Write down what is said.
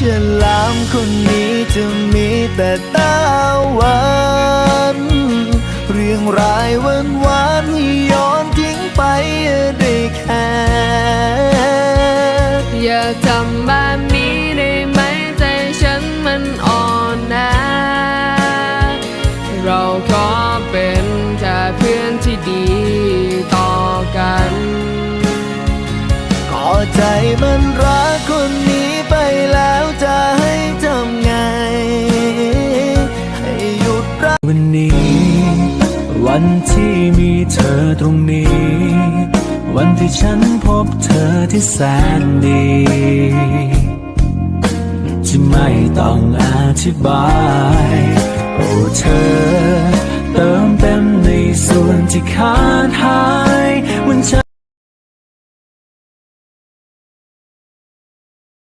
ฉลามคนนี้จะมีแต่ตาหวานเรียงรายวันวานย้อนทิ้งไปได้แค่อย่าทำแบบนี้ได้ไหมใจฉันมันอ่อนแอเราขอเป็นแค่เพื่อนที่ดีต่อกัน ก็ใจมันรัก วันนี้ วันที่มีเธอตรงนี้ วันที่ฉันพบเธอที่แสนดีจะไม่ต้องอธิบาย โอ้เธอ เติมเต็มในส่วนที่ขาดหายมัน